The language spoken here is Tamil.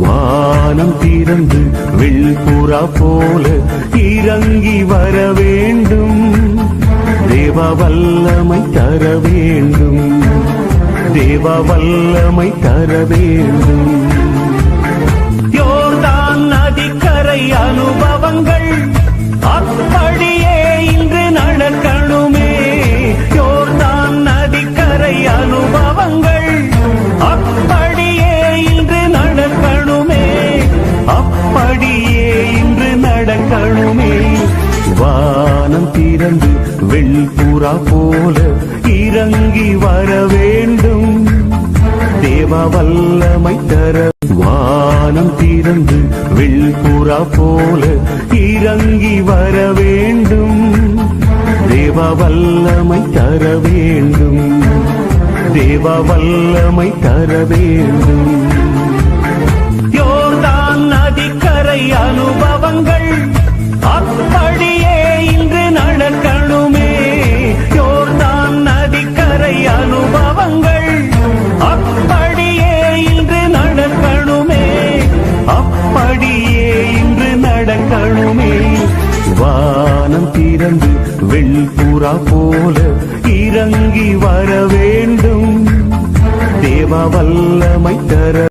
வானம் திறந்து வெள்புறா போல இறங்கி வர வேண்டும். தேவ வல்லமை தர வேண்டும். தேவ வல்லமை தர வேண்டும். யோர்தான் நதிக்கரை அனுபவங்கள் வானம் திறந்து வெள்புறா போல இறங்கி வர வேண்டும். தேவா வல்லமை தர வானம் திறந்து வெள்புறா போல இறங்கி வர வேண்டும். தேவா வல்லமை தர வேண்டும். தேவா வல்லமை தர வேண்டும். அப்படியே இன்று நடக்கணுமே. அப்படியே இன்று நடக்கணுமே. வானம் திறந்து வெள்புறா போல இறங்கி வர வேண்டும். தேவ வல்லமை தர